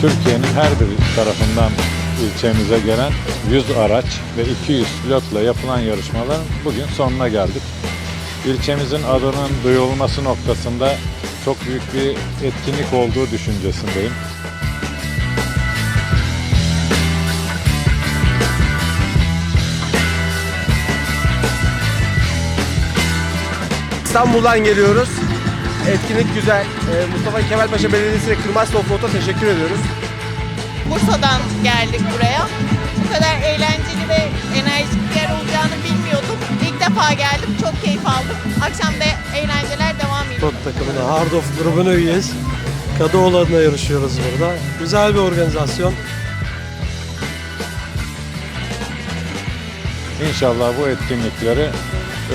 Türkiye'nin her bir tarafından ilçemize gelen 100 araç ve 200 pilotla yapılan yarışmaların bugün sonuna geldik. İlçemizin adının duyulması noktasında çok büyük bir etkinlik olduğu düşüncesindeyim. İstanbul'dan geliyoruz. Etkinlik güzel. Ee, Mustafa Kemal Paşa Belediyesi'ne Kırmaz Offroad'a teşekkür ediyoruz. Bursa'dan geldik buraya. Bu kadar eğlenceli ve enerjik bir yer olacağını bilmiyordum. İlk defa geldim, çok keyif aldım. Akşam da eğlenceler devam ediyor. Spor takımına, Hard of grubuna üyeyiz. Kadıoğlan'la yarışıyoruz burada. Güzel bir organizasyon. İnşallah bu etkinlikleri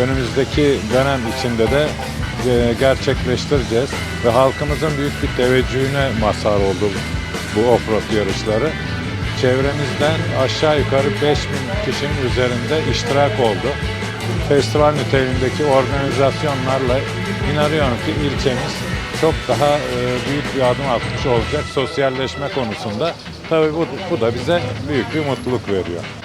önümüzdeki dönem içinde de e, gerçekleştireceğiz ve halkımızın büyük bir teveccühüne mazhar oldu bu offroad yarışları. Çevremizden aşağı yukarı 5000 kişinin üzerinde iştirak oldu. Festival niteliğindeki organizasyonlarla inanıyorum ki ilçemiz çok daha e, büyük bir adım atmış olacak sosyalleşme konusunda. Tabii bu, bu da bize büyük bir mutluluk veriyor.